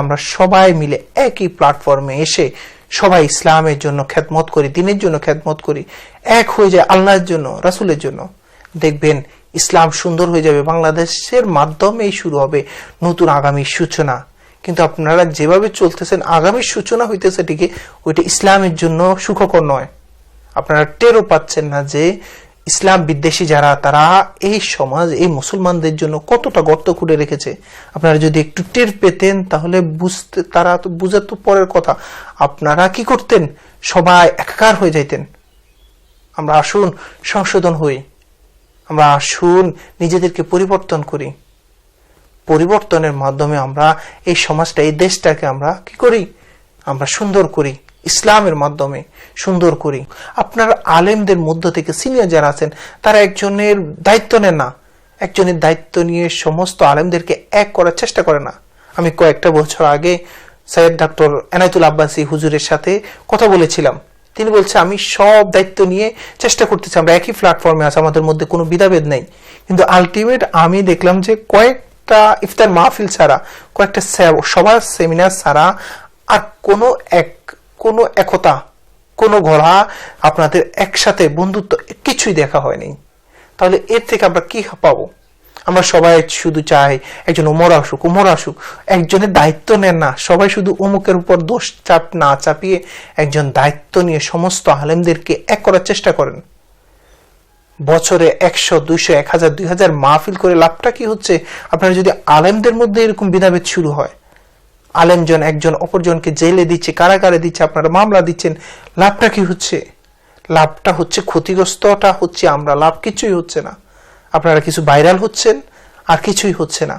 আমরা সবাই মিলে একই প্ল্যাটফর্মে এসে সবাই ইসলামের জন্য খেদমত করি, দিনের জন্য খেদমত করি, এক হয়ে যায় আল্লাহর জন্য, রাসূলের জন্য। দেখবেন ইসলাম সুন্দর হয়ে যাবে, বাংলাদেশের মাধ্যমেই শুরু হবে নতুন আগামী সূচনা। কিন্তু আপনারা যেভাবে চলতেছেন আগামী সূচনা হইতেছে ঠিকই, ওইটা ইসলামের জন্য সুখকর নয়। আপনারা টেরও পাচ্ছেন না যে ইসলাম বিদ্বেষী যারা, তারা এই সমাজ, এই মুসলমানদের জন্য কতটা গর্ত করে রেখেছে? আপনারা যদি একটু টের পেতেন, তাহলে বুঝতে, তারা তো বুঝার তো পরের কথা। আপনারা কি করতেন? সবাই একাকার হয়ে যাইতেন। আমরা আসুন, সংশোধন হই। আমরা আসুন, নিজেদেরকে পরিবর্তন করি। পরিবর্তনের মাধ্যমে আমরা এই সমাজটা, এই দেশটাকে আমরা কি করি? আমরা সুন্দর করি। ইসলামের মাধ্যমে সুন্দর করি। আপনার আলেমদের মধ্য থেকে সিনিয়র যারা আছেন, তারা একজনের দায়িত্ব নেন না। একজনের দায়িত্ব নিয়ে সমস্ত আলেমদেরকে এক করার চেষ্টা করে না। আমি কয়েকটা বছর আগে সৈয়দ ডক্টর এনায়তুল আব্বাসী হুজুরের সাথে কথা বলেছিলাম। তিনি বলছে, আমি সব দায়িত্ব নিয়ে চেষ্টা করতেছি। আমরা একই প্ল্যাটফর্মে আছে, আমাদের মধ্যে কোনো বিধাভেদ নেই। কিন্তু আলটিমেট আমি দেখলাম যে কয়েকটা ইফতার মাহফিল ছাড়া, কয়েকটা সে- সবার সেমিনার ছাড়া আর কোনো এক কোনো একতা, কোনো ঘোড়া আপনাদের একসাথে বন্ধুত্ব কিছুই দেখা হয়নি। তাহলে এর থেকে আমরা কি পাবো? আমরা সবাই শুধু চাই একজন ওমর আসুক ওমর আসুক। একজনের দায়িত্ব নেন না। সবাই শুধু অমুকের উপর দোষ চাপ না চাপিয়ে একজন দায়িত্ব নিয়ে সমস্ত আলেমদেরকে এক করার চেষ্টা করেন। বছরে একশো, দুইশো, এক হাজার, দুই হাজার মাহফিল করে লাভটা কি হচ্ছে? আপনারা যদি আলেমদের মধ্যে এরকম বিধাভেদ শুরু হয় আলেমজন, একজন অপরজনকে জেলে দিচ্ছে, কারাগারে দিচ্ছে, আপনারা মামলা দিচ্ছেন, লাভটা কি হচ্ছে? লাভটা হচ্ছে ক্ষতিগ্রস্তটা হচ্ছে আমরা, লাভ কিছুই হচ্ছে না। আপনারা কিছু ভাইরাল হচ্ছেন, আর কিছুই হচ্ছে না।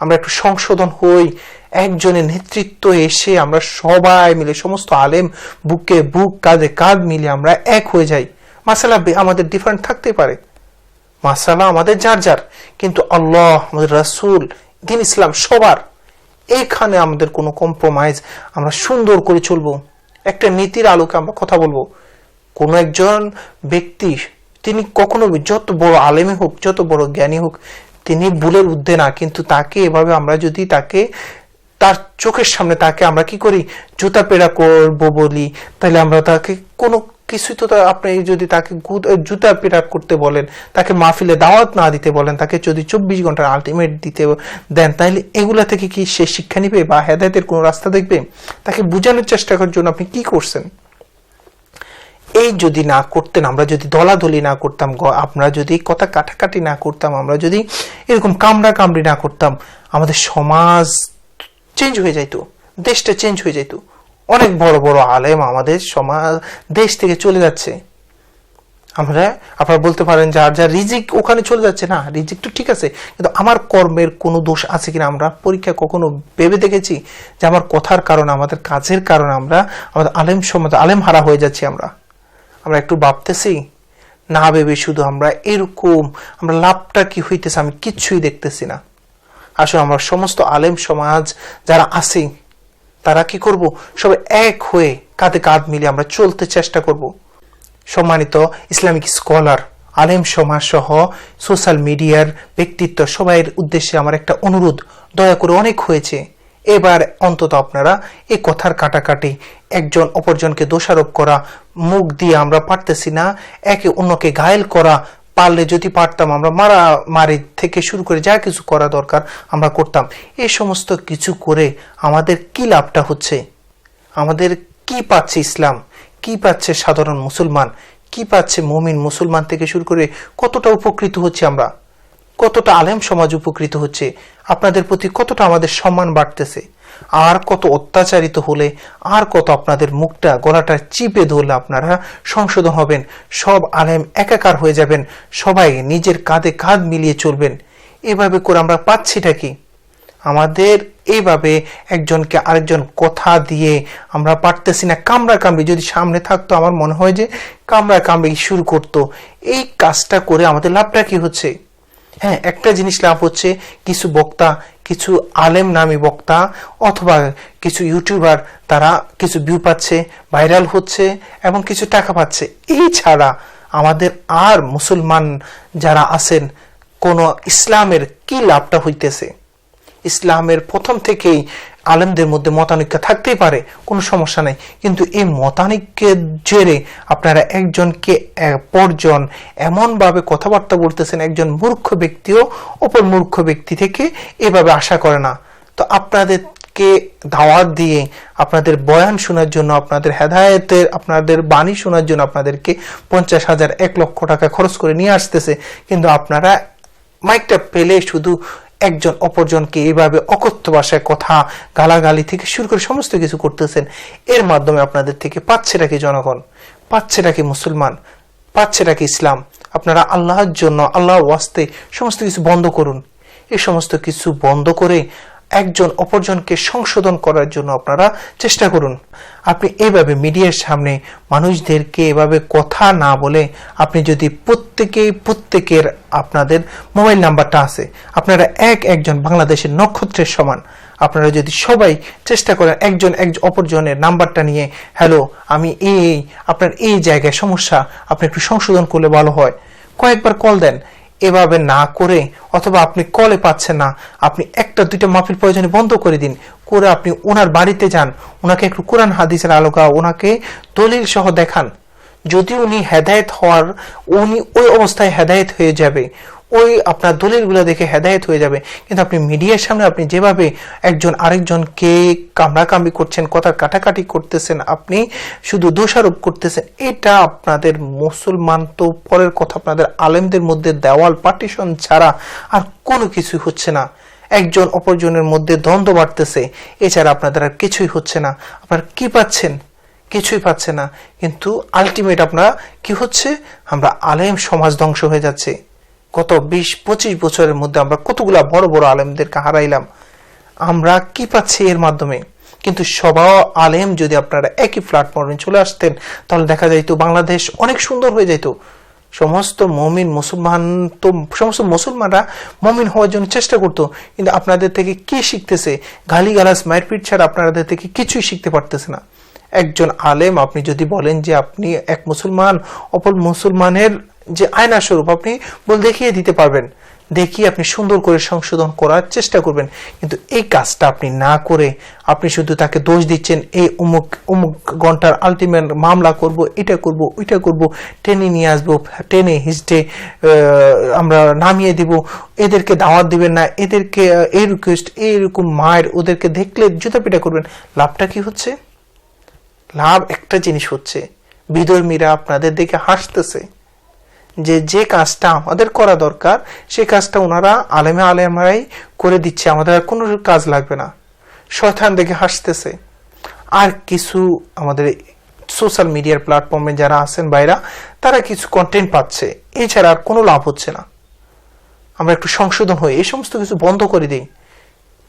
আমরা একটু সংশোধন হই, একজনের নেতৃত্ব এসে আমরা সবাই মিলে, সমস্ত আলেম বুকে, বুক, কাঁধে কাঁধ মিলে আমরা এক হয়ে যাই। মাসালা আমাদের ডিফারেন্ট থাকতে পারে। মাসালা আমাদের যার যার, কিন্তু আল্লাহ রাসূল, দিন ইসলাম সবার। এখানে আমাদের কোনো কম্প্রোমাইজ আমরা সুন্দর করে চলবো। একটা নীতির আলোকে আমরা কথা বলব। কোনো একজন ব্যক্তি, তিনি কখনো যত বড় আলেমে হোক, যত বড় জ্ঞানী হোক, তিনি ভুলের ঊর্ধ্বে না। কিন্তু তাকে এভাবে আমরা যদি তাকে, তার চোখের সামনে তাকে আমরা কি করি? জুতা পেড়া করব বলি। তাহলে আমরা তাকে কোনো কিছুই তো আপনি যদি তাকে জুতা পেড়া করতে বলেন, তাকে মাহফিলে দাওয়াত না দিতে বলেন, তাকে যদি চব্বিশ ঘণ্টার আলটিমেট দিতে দেন, তাহলে এগুলা থেকে কি সে শিক্ষা নিবে বা হেদায়তের কোনো রাস্তা দেখবে? তাকে বোঝানোর চেষ্টা করার জন্য আপনি কি করছেন? এই যদি না করতেন, আমরা যদি দলাদলি না করতাম আমরা যদি কথা কাটাকাটি না করতাম, আমরা যদি এরকম কামড়া কামড়ি না করতাম, আমাদের সমাজ চেঞ্জ হয়ে যাইতো, দেশটা চেঞ্জ হয়ে যাইতো। অনেক বড় বড় আলেম আমাদের সমাজ, দেশ থেকে চলে যাচ্ছে। আমরা, আপনারা বলতে পারেন যার যার রিজিক ওখানে চলে যাচ্ছে, না, রিজিক তো ঠিক আছে, কিন্তু আমার কর্মের কোনো দোষ আছে কিনা আমরা পরীক্ষা কখনো ভেবে দেখেছি? যে আমার কথার কারণে, আমাদের কাজের কারণে আমরা, আমাদের আলেম সমাজ, আলেম হারা হয়ে যাচ্ছি আমরা। আমরা একটু ভাবতেছি, না ভেবে শুধু আমরা এরকম, আমরা লাভটা কি হইতেছে আমি কিচ্ছুই দেখতেছি না। আসলে আমরা সমস্ত আলেম সমাজ যারা আছি তারা কি করব? সবাই এক হয়ে কাঁধে কাঁধ মিলে আমরা চলতে চেষ্টা করব। সম্মানিত ইসলামিক স্কলার, আলেম সমাজ সহ সোশ্যাল মিডিয়ার ব্যক্তিত্ব সবাইয়ের উদ্দেশ্যে আমার একটা অনুরোধ, দয়া করে অনেক হয়েছে। এবার অন্তত আপনারা এই কথার কাটাকাটি, একজন অপরজনকে দোষারোপ করা, মুখ দিয়ে আমরা পারতেছি না, একে অন্যকে ঘায়েল করা পারলে যদি পারতাম, আমরা মারা, মারি থেকে শুরু করে যা কিছু করা দরকার আমরা করতাম। এই সমস্ত কিছু করে আমাদের কি লাভটা হচ্ছে? আমাদের কি পাচ্ছে ইসলাম? কি পাচ্ছে সাধারণ মুসলমান? কি পাচ্ছে মমিন মুসলমান থেকে শুরু করে কতটা উপকৃত হচ্ছে আমরা? কতটা আলেম সমাজ উপকৃত হচ্ছে, আপনাদের প্রতি কতটা আমাদের সম্মান বাড়তেছে, আর কত অত্যাচারিত হলে, আর কত আপনাদের মুখটা, গলাটা চিপে ধরলে আপনারা সংশোধন হবেন, সব আলেম একাকার হয়ে যাবেন, সবাই নিজের কাঁধে কাঁধ মিলিয়ে চলবেন। এভাবে করে আমরা পাচ্ছিটা কি? আমাদের এইভাবে একজনকে আরেকজন কথা দিয়ে আমরা পারতেছি না। কামড়া কামড়ি যদি সামনে থাকতো, আমার মনে হয় যে কামড়া কামড়ি শুরু করতো। এই কাজটা করে আমাদের লাভটা কি হচ্ছে? হ্যাঁ একটা জিনিস লাভ হচ্ছে, কিছু বক্তা, কিছু আলেম নামী বক্তা অথবা কিছু ইউটিউবার তারা কিছু ভিউ পাচ্ছে ভাইরাল হচ্ছে এবং কিছু টাকা পাচ্ছে। এই ছাড়া আমাদের আর মুসলমান যারা আছেন, কোনো ইসলামের কি লাভটা হইতেছে? ইসলামের প্রথম থেকেই আলেমদের মধ্যে মতানৈক্য থাকতেই পারে, কোনো সমস্যা নেই। কিন্তু এই মতানৈক্যের জেরে আপনারা একজনকে পরজন এমনভাবে কথাবার্তা বলতেছেন, একজন মূর্খ ব্যক্তিও অপর মূর্খ ব্যক্তি থেকে এভাবে আশা করে না। তো আপনাদেরকে দাওয়াত দিয়ে, আপনাদের বয়ান শোনার জন্য, আপনাদের হেদায়েতের, আপনাদের বাণী শোনার জন্য আপনাদেরকে পঞ্চাশ হাজার এক লক্ষ টাকা খরচ করে নিয়ে আসতেছে। কিন্তু আপনারা মাইকটা পেলে শুধু একজন অপরজনকে এইভাবে অকথ্য ভাষায় কথা, গালাগালি থেকে শুরু করে সমস্ত কিছু করতেছেন, এর মাধ্যমে আপনাদের থেকে পাচ্ছেটা কি জনগণ? পাচ্ছেটা কি মুসলমান? পাচ্ছেটা কি ইসলাম? আপনারা আল্লাহর জন্য আল্লাহ ওয়াস্তে সমস্ত কিছু বন্ধ করুন। এই সমস্ত কিছু বন্ধ করে একজন অপরজনকে সংশোধন করার জন্য আপনারা চেষ্টা করুন। আপনি এইভাবে মিডিয়ার সামনে মানুষদেরকে এভাবে কথা না বলে আপনি যদি প্রত্যেকেই প্রত্যেকের আপনাদের মোবাইল নাম্বারটা আছে আপনারা এক একজন বাংলাদেশের নক্ষত্রের সমান। আপনারা যদি সবাই চেষ্টা করেন একজন এক অপরজনের নাম্বারটা নিয়ে হ্যালো আমি এই এই, আপনার এই জায়গায় সমস্যা আপনি একটু সংশোধন করলে ভালো হয়। কয়েকবার কল দেন এভাবে না করে অথবা আপনি কলে পাচ্ছেন না, আপনি একটা, দুইটা মাহফিল প্রয়োজনে বন্ধ করে দিন। করে আপনি ওনার বাড়িতে যান, ওনাকে একটু কোরআন, হাদিসের আলোকা ওনাকে দলিল সহ দেখান। যদি উনি হেদায়েত হওয়ার, উনি ওই অবস্থায় হেদায়েত হয়ে যাবে ওই আপনার দলিলগুলো দেখে হেদায়েত হয়ে যাবে। কিন্তু আপনি মিডিয়ার সামনে আপনি যেভাবে একজন আরেকজনকে কামড়াকামড়ি করছেন কথা কাটাকাটি করতেছেন, আপনি শুধু দোষারোপ করতেছেন, এটা আপনাদের মুসলমান তো পরের কথা আপনাদের আলেমদের মধ্যে দেওয়াল পার্টিশন ছাড়া আর কোনো কিছুই হচ্ছে না। একজন অপরজনের মধ্যে দ্বন্দ্ব বাড়তেছে, এছাড়া আপনাদের আর কিছুই হচ্ছে না। আপনারা কি পাচ্ছেন? কিছুই পাচ্ছে না। কিন্তু আলটিমেট আপনারা কি হচ্ছে? আমরা আলেম সমাজ ধ্বংস হয়ে যাচ্ছে। গত বিশ, পঁচিশ বছরের মধ্যে আমরা কতগুলা বড় বড় আলেমদেরকে হারাইলাম। আমরা কি পাচ্ছি এর মাধ্যমে? কিন্তু সবা আলেম যদি আপনারা একই প্ল্যাটফর্মে চলে আসতেন, তাহলে দেখা যাইত বাংলাদেশ অনেক সুন্দর হয়ে যেত সমস্ত মমিন মুসলমান তো, সমস্ত মুসলমানরা মমিন হওয়ার জন্য চেষ্টা করতো। কিন্তু আপনাদের থেকে কি শিখতেছে? গালিগালাজ, মারপিট ছাড়া আপনাদের থেকে কিছুই শিখতে পারতেছে না। একজন আলেম, আপনি যদি বলেন যে আপনি এক মুসলমান, অপর মুসলমানের যে আয়না স্বরূপ আপনি বল দেখিয়ে দিতে পারবেন। দেখিয়ে আপনি সুন্দর করে সংশোধন করার চেষ্টা করবেন। কিন্তু এই কাজটা আপনি না করে আপনি শুধু তাকে দোষ দিচ্ছেন, এই অমুক অমুক ঘণ্টার আলটিমেট মামলা করব, এটা করব, ওইটা করব, টেনে নিয়ে আসব, টেনে হিস্টে আমরা নামিয়ে দিব। এদেরকে দাওয়াত দিবেন না, এদেরকে এই রিকোয়েস্ট এইরকম মায়ের ওদেরকে দেখলে জুতা পিটা করবেন। লাভটা কি হচ্ছে? লাভ একটা জিনিস হচ্ছে। বিধর্মীরা আপনাদের দেখে হাসতেছে। যে যে কাজটা আমাদের করা দরকার, সেই কাজটা ওনারা আলেমে আলেমারাই করে দিচ্ছে। আমাদের আর কোনো কাজ লাগবে না। শয়তান দেখে হাসতেছে। আর কিছু আমাদের সোশ্যাল মিডিয়ার প্ল্যাটফর্মে যারা আছেন বাইরা তারা কিছু কন্টেন্ট পাচ্ছে। এছাড়া আর কোনো লাভ হচ্ছে না। আমরা একটু সংশোধন হই এই সমস্ত কিছু বন্ধ করে দিই।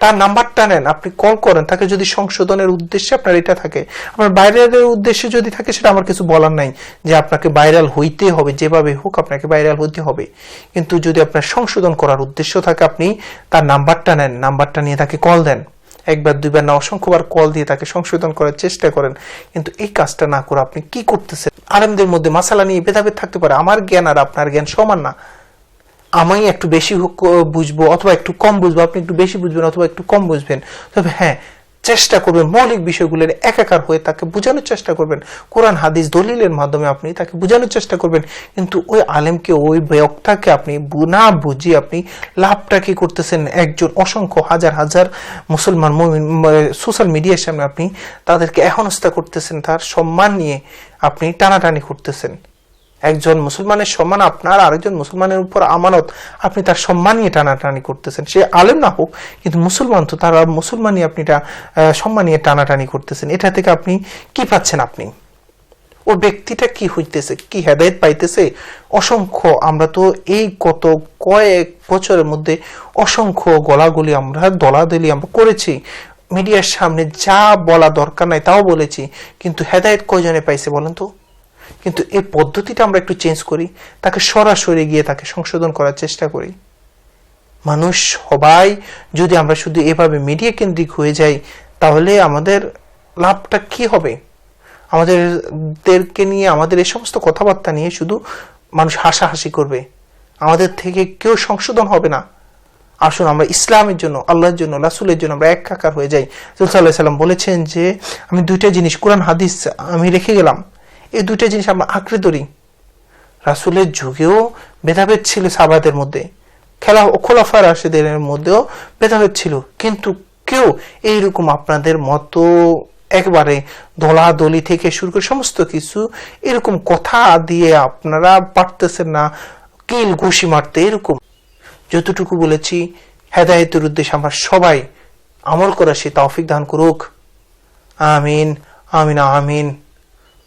তার নাম্বারটা নেন, আপনি কল করেন, তাকে যদি সংশোধনের উদ্দেশ্যে আপনার এটা থাকে। আপনার ভাইরালের উদ্দেশ্যে যদি থাকে, সেটা আমার কিছু বলার নাই যে আপনাকে ভাইরাল হইতে হবে, যেভাবে হোক আপনাকে ভাইরাল হতে হবে। কিন্তু যদি আপনার সংশোধন করার উদ্দেশ্য থাকে আপনি, তার নাম্বারটা নেন, নাম্বারটা নিয়ে তাকে কল দেন। একবার, দুইবার না, অসংখ্যবার কল দিয়ে তাকে সংশোধন করার চেষ্টা করেন। কিন্তু এই কাজটা না করে আপনি কি করতেছেন? আলেমদের মধ্যে মাসালা নিয়ে ভেদাভেদ থাকতে পারে। আমার জ্ঞান আর আপনার জ্ঞান সমান না। আমি একটু বেশি বুঝব অথবা একটু কম বুঝব, আপনি একটু বেশি বুঝবেন অথবা একটু কম বুঝবেন, তবে হ্যাঁ চেষ্টা করবেন, মৌলিক বিষয়গুলোর একাকার হয়ে তাকে বোঝানোর চেষ্টা করবেন। কোরআন, হাদিস, দলিলের মাধ্যমে আপনি তাকে বোঝানোর চেষ্টা করবেন, কিন্তু ওই আলেমকে, ওই বক্তাকে আপনি না বুঝিয়ে আপনি লাভটা কি করতেছেন? একজন অসংখ্য হাজার হাজার মুসলমান সোশ্যাল মিডিয়ার সামনে আপনি তাদেরকে এহনস্থা করতেছেন, তার সম্মান নিয়ে আপনি টানাটানি করতেছেন। একজন মুসলমানের সম্মান আপনার আরেকজন মুসলমানের উপর আমানত, আপনি তার সম্মান নিয়ে টানাটানি করতেছেন। সে আলেম না হোক, কিন্তু মুসলমান তো তার মুসলমানই আপনি সম্মান নিয়ে টানাটানি করতেছেন। এটা থেকে আপনি কি পাচ্ছেন আপনি? ও ব্যক্তিটা কি হইতেছে? কি হেদায়েত পাইতেছে? অসংখ্য, আমরা তো এই গত কয়েক বছরের মধ্যে অসংখ্য গলাগুলি আমরা, দলাদলি আমরা করেছি। মিডিয়ার সামনে যা বলা দরকার নাই তাও বলেছি, কিন্তু হেদায়েত কয়জনে পাইছে বলেন তো? কিন্তু এই পদ্ধতিটা আমরা একটু চেঞ্জ করি, তাকে সরাসরি গিয়ে তাকে সংশোধন করার চেষ্টা করি। মানুষ সবাই যদি আমরা শুধু এভাবে মিডিয়া কেন্দ্রিক হয়ে যাই, তাহলে আমাদের লাভটা কি হবে? আমাদেরকে নিয়ে, আমাদের এই সমস্ত কথাবার্তা নিয়ে শুধু মানুষ হাসাহাসি করবে। আমাদের থেকে কেউ সংশোধন হবে না। আসুন, আমরা ইসলামের জন্য, আল্লাহর জন্য, রাসুলের জন্য আমরা এক একাকার হয়ে যাই। রসুল্লাহ সাল্লাম বলেছেন যে, আমি দুইটা জিনিস, কোরআন, হাদিস আমি রেখে গেলাম। এই দুইটা জিনিস আমরা আঁকড়ে ধরি। রাসুলের যুগেও ভেদাভেদ ছিল সাবাদের মধ্যে, খেলা খোলাফা রাশেদের মধ্যেও ভেদাভেদ ছিল। কিন্তু কেউ এইরকম আপনাদের মতো একবারে দলাদলি থেকে শুরু করে সমস্ত কিছু এরকম কথা দিয়ে আপনারা পারতেছেন না, কিল ঘুষি মারতে, এরকম। যতটুকু বলেছি, হেদায়তের উদ্দেশ্যে আমরা সবাই আমল করা সে তৌফিক দান করুক। আমিন আমিন আমিন।